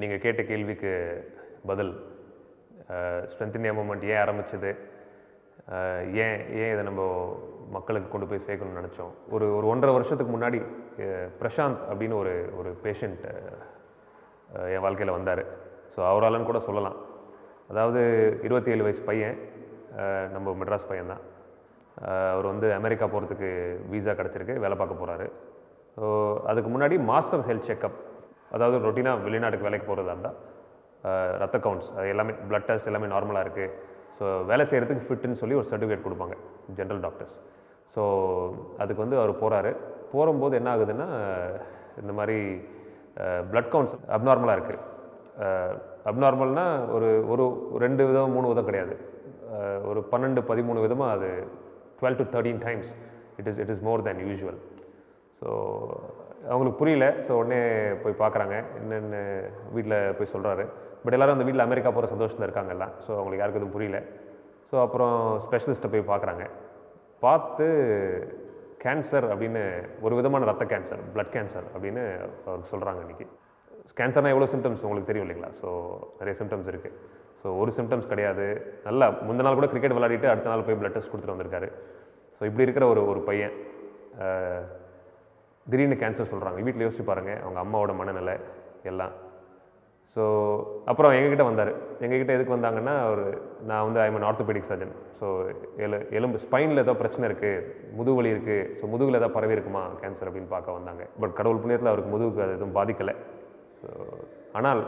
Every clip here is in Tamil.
நீங்கள் கேட்ட கேள்விக்கு பதில் ஸ்ட்ரென்த் இந்தியா மூமெண்ட் ஏன் ஆரம்பிச்சது? ஏன் ஏன் இதை நம்ம மக்களுக்கு கொண்டு போய் சேர்க்கணும்னு நினச்சோம்? ஒரு ஒரு ஒன்றரை வருஷத்துக்கு முன்னாடி பிரசாந்த் அப்படின்னு ஒரு ஒரு பேஷண்ட் என் வாழ்க்கையில் வந்தார். ஸோ அவராலன்னு கூட சொல்லலாம். அதாவது இருபத்தி ஏழு வயசு பையன் நம்ம மெட்ராஸ் பையன்தான். அவர் வந்து அமெரிக்கா போகிறதுக்கு வீசா கிடச்சிருக்கு வேலை பார்க்க போகிறாரு ஸோ அதுக்கு முன்னாடி மாஸ்டர் ஹெல்த் செக்கப் அதாவது ரொட்டீனாக வெளிநாட்டுக்கு வேலைக்கு போகிறதா இருந்தால் ரத்த கவுண்ட்ஸ் அது எல்லாமே பிளட் டெஸ்ட் எல்லாமே நார்மலாக இருக்குது ஸோ வேலை செய்கிறதுக்கு ஃபிட்டுன்னு சொல்லி ஒரு சர்டிஃபிகேட் கொடுப்பாங்க ஜென்ரல் டாக்டர்ஸ் ஸோ அதுக்கு வந்து அவர் போகிறாரு போகும்போது என்ன ஆகுதுன்னா இந்த மாதிரி பிளட் கவுண்ட்ஸ் அப்நார்மலாக இருக்குது அப்நார்மல்னால் ஒரு ஒரு ரெண்டு விதம் மூணு விதம் கிடையாது. ஒரு பன்னெண்டு பதிமூணு விதமாக அது twelve to thirteen times it is it is more than usual so அவங்களுக்கு புரியல. ஸோ உடனே போய் பார்க்குறாங்க. என்னென்னு வீட்டில் போய் சொல்கிறாரு பட் எல்லாரும் அந்த வீட்டில் அமெரிக்கா போகிற சந்தோஷத்தில் இருக்காங்க எல்லாம். ஸோ அவங்களுக்கு யாருக்கும் எதுவும் புரியல. ஸோ அப்புறம் ஸ்பெஷலிஸ்ட்டை போய் பார்க்குறாங்க. பார்த்து கேன்சர் அப்படின்னு ஒரு விதமான ரத்த கேன்சர் ப்ளட் கேன்சர் அப்படின்னு அவருக்கு சொல்கிறாங்க இன்றைக்கி கேன்சர்னால் எவ்வளோ சிம்டம்ஸ் உங்களுக்கு தெரியும் இல்லைங்களா? ஸோ நிறைய சிம்டம்ஸ் இருக்குது ஸோ ஒரு சிம்டம்ஸ் கிடையாது. நல்லா முந்த நாள் கூட கிரிக்கெட் விளையாடிட்டு அடுத்த நாள் போய் பிளட் டெஸ்ட் கொடுத்துட்டு வந்திருக்காரு. ஸோ இப்படி இருக்கிற ஒரு ஒரு பையன் திடீர்னு கேன்சர் சொல்கிறாங்க வீட்டில் யோசிச்சு பாருங்கள் அவங்க அம்மாவோட மனநிலை எல்லாம். ஸோ அப்புறம் எங்ககிட்ட வந்தார். எங்ககிட்ட எதுக்கு வந்தாங்கன்னா அவர் நான் வந்து ஐம் ஆர்த்தோபெடிக் சர்ஜன் ஸோ எலு எலும்பு ஸ்பைனில் ஏதோ பிரச்சனை இருக்குது முதுகு வலி இருக்குது ஸோ முதுகில் ஏதாவது பரவி இருக்குமா? கேன்சர் அப்படின்னு பார்க்க வந்தாங்க. பட் கடவுள் புண்ணியத்தில் அவருக்கு முதுகுக்கு அது எதுவும் பாதிக்கலை. ஸோ ஆனால்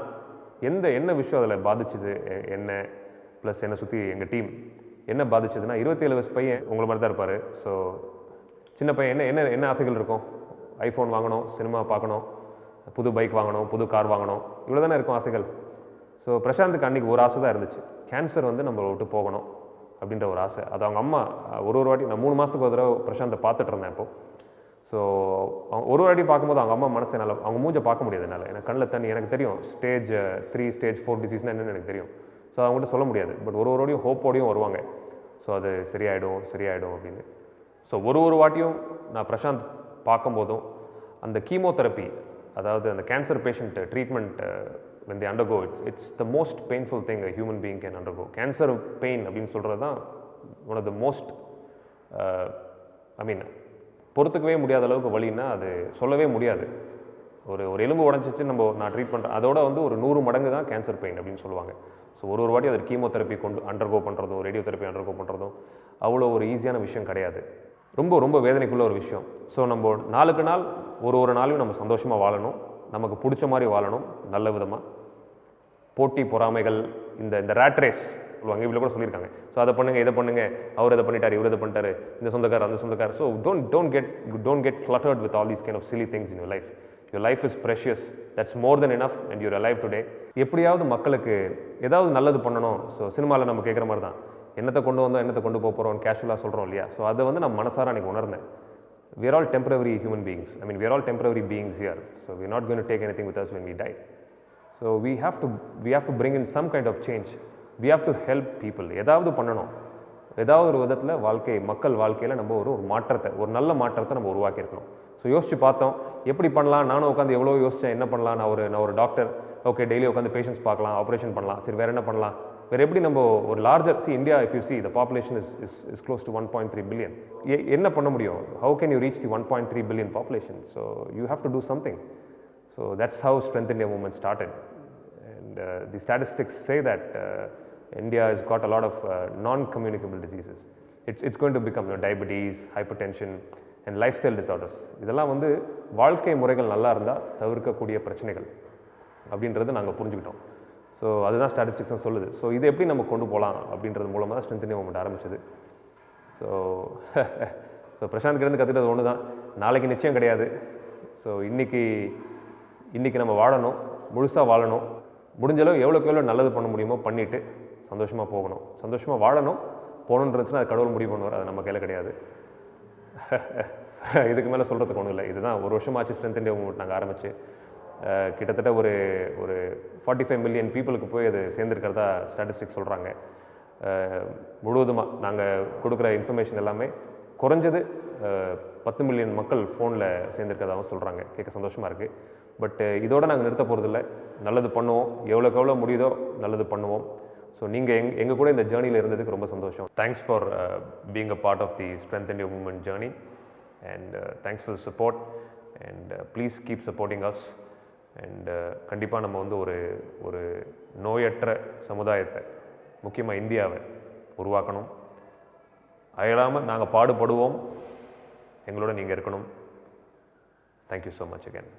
எந்த என்ன விஷயம் அதில் பாதிச்சுது? என்ன? ப்ளஸ் என்னை சுற்றி எங்கள் டீம் என்ன பாதிச்சதுன்னா இருபத்தேழு வயசு பையன் உங்களை மாதிரி தான் இருப்பார். ஸோ சின்ன பையன் என்ன என்ன என்ன ஆசைகள் இருக்கும்? ஐஃபோன் வாங்கணும் சினிமா பார்க்கணும் புது பைக் வாங்கணும் புது கார் வாங்கணும். இவ்வளோ தானே இருக்கும் ஆசைகள். ஸோ பிரசாந்துக்கு அன்றைக்கி ஒரு ஆசை தான் இருந்துச்சு. கேன்சர் வந்து நம்மளை விட்டு போகணும் அப்படின்ற ஒரு ஆசை. அது அவங்க அம்மா ஒரு ஒரு வாட்டி நான் மூணு மாதத்துக்கு ஒரு தடவை பிரசாந்தை பார்த்துட்டு இருந்தேன் இப்போது ஸோ அவங்க ஒரு வாட்டி பார்க்கும்போது அவங்க அம்மா மனசு என்னால் அவங்க மூஞ்சை பார்க்க முடியாது என்னால். எனக்கு கண்ணில் தண்ணி எனக்கு தெரியும். ஸ்டேஜ் த்ரீ ஸ்டேஜ் ஃபோர் டிசீஸ்னால் என்னென்னு எனக்கு தெரியும். ஸோ அவங்ககிட்ட சொல்ல முடியாது. பட் ஒரு ஒரு ஹோப்போடையும் வருவாங்க. ஸோ அது சரியாயிடும் சரியாயிடும் அப்படின்னு. ஸோ ஒரு ஒரு வாட்டியும் நான் பிரசாந்த் பார்க்கும்போதும் அந்த கீமோதெரப்பி அதாவது அந்த cancer patient treatment when they undergo it's it's the most painful thing a human being can undergo cancer pain அப்படின்னு சொல்கிறது தான் one of the most I mean பொறுத்துக்கவே முடியாத அளவுக்கு வழின்னா அது சொல்லவே முடியாது. ஒரு ஒரு எலும்பு உடஞ்சிச்சு நம்ம நான் ட்ரீட் பண்ணுறேன் அதோட வந்து ஒரு நூறு மடங்கு தான் கேன்சர் பெயின் அப்படின்னு சொல்லுவாங்க. ஸோ ஒரு ஒரு வாட்டி அது கீமோதெரப்பி கொண்டு அண்டர்கோ பண்ணுறதும் ரேடியோ தெரப்பி அண்டர்கோ பண்ணுறதும் அவ்வளோ ஒரு ஈஸியான விஷயம் கிடையாது. ரொம்ப ரொம்ப வேதனைக்குள்ள ஒரு விஷயம். ஸோ நம்ம நாளுக்கு நாள் ஒரு ஒரு நாளையும் நம்ம சந்தோஷமாக வாழணும். நமக்கு பிடிச்ச மாதிரி வாழணும் நல்ல விதமாக போட்டி பொறாமைகள் இந்த இந்த ரேட் ரேஸ் சொல்லுவாங்க இவ்வளோ கூட சொல்லியிருக்காங்க. ஸோ அதை பண்ணுங்கள் இதை பண்ணுங்க அவர் இதை பண்ணிட்டார் இவர் இதை பண்ணிட்டார் இந்த சொந்தக்கார் அந்த சொந்தக்கார் so don't don't get don't get cluttered with all these kind of silly things in your life your life is precious that's more than enough and your alive today எப்படியாவது மக்களுக்கு ஏதாவது நல்லது பண்ணணும். ஸோ சினிமாவில் நம்ம கேட்குற மாதிரி தான். என்னத்தை கொண்டு வந்தோம் என்னத்தை கொண்டு போக போகிறோம் கேஷுவலாக சொல்கிறோம் இல்லையா? ஸோ அதை வந்து நான் மனசார அன்றைக்கி உணர்ந்தேன். We're all temporary human beings I mean we're all temporary beings here so we not going to take any thing with us when we die so we have to we have to bring in some kind of change we have to help people ஏதாவது பண்ணணும். ஏதாவது ஒரு விதத்தில் வாழ்க்கை மக்கள் வாழ்க்கையில் நம்ம ஒரு ஒரு மாற்றத்தை ஒரு நல்ல மாற்றத்தை நம்ம உருவாக்கியிருக்கணும். ஸோ யோசிச்சு பார்த்தோம். எப்படி பண்ணலாம்? நானும் உட்காந்து எவ்வளோ யோசித்தேன் என்ன பண்ணலாம்? நான் ஒரு நான் ஒரு டாக்டர் ஓகே டெய்லி உட்காந்து பேஷண்ட்ஸ் பார்க்கலாம் ஆப்ரேஷன் பண்ணலாம். சரி வேறு என்ன பண்ணலாம்? வேறு எப்படி நம்ம ஒரு larger see India if you see the population is is is close to one point three billion என்ன பண்ண முடியும்? How can you reach the one point three billion population so you have to do something so that's how Strength India Movement started and the statistics say that India is got a lot of non communicable diseases it's it's going to become going hypertension and lifestyle disorders இதெல்லாம் வந்து வாழ்க்கை முறைகள் நல்லா இருந்தால் தவிர்க்கக்கூடிய பிரச்சனைகள் அப்படின்றது நாங்கள் புரிஞ்சுக்கிட்டோம். ஸோ அதுதான் ஸ்டாட்டிஸ்டிக்ஸும் சொல்லுது. ஸோ இதை எப்படி நம்ம கொண்டு போகலாம் அப்படின்றது மூலமாக தான் ஸ்ட்ரென்த் இந்தியா மூவ்மெண்ட் ஆரம்பிச்சது. ஸோ ஸோ பிரசாந்த் கிட்ட கற்றுக்கிட்டது ஒன்று தான் நாளைக்கு நிச்சயம் கிடையாது. ஸோ இன்றைக்கி இன்றைக்கி நம்ம வாழணும். முழுசாக வாழணும். முடிஞ்ச அளவு எவ்வளோக்கு எவ்வளோ நல்லது பண்ண முடியுமோ பண்ணிவிட்டு சந்தோஷமாக போகணும். சந்தோஷமாக வாழணும். போகணுன்றதுன்னா அது கடவுள் முடிவு பண்ணுவார். அது நம்ம கையில் கிடையாது. இதுக்கு மேலே சொல்கிறதுக்கு ஒன்றும் இல்லை. இதுதான் ஒரு வருஷமாச்சு ஸ்ட்ரென்த் இண்டியா மூவ்மெண்ட் நாங்கள் ஆரம்பிச்சு. கிட்டத்தட்ட ஒரு ஒரு ஃபார்ட்டி ஃபைவ் மில்லியன் பீப்புளுக்கு போய் அது சேர்ந்துருக்கிறதா ஸ்டாட்டிஸ்டிக்ஸ் சொல்கிறாங்க முழுவதுமாக நாங்கள் கொடுக்குற இன்ஃபர்மேஷன் எல்லாமே குறைஞ்சது பத்து மில்லியன் மக்கள் ஃபோனில் சேர்ந்துருக்கிறதாகவும் சொல்கிறாங்க கேட்க சந்தோஷமாக இருக்குது பட் இதோடு நாங்கள் நிறுத்த போகிறதில்ல நல்லது பண்ணுவோம். எவ்வளோக்கு எவ்வளோ முடியுதோ நல்லது பண்ணுவோம். ஸோ நீங்கள் எங் எங்கள் கூட இந்த ஜேர்னியில் இருந்ததுக்கு ரொம்ப சந்தோஷம். Thanks for being a part of the Strength India Movement journey and thanks for support and please keep supporting us and uh, கண்டிப்பாக நம்ம வந்து ஒரு ஒரு நோயற்ற சமுதாயத்தை முக்கியமாக இந்தியாவை உருவாக்கணும். அயலாமல் நாங்கள் பாடுபடுவோம். எங்களோட நீங்கள் இருக்கணும். Thank you so much again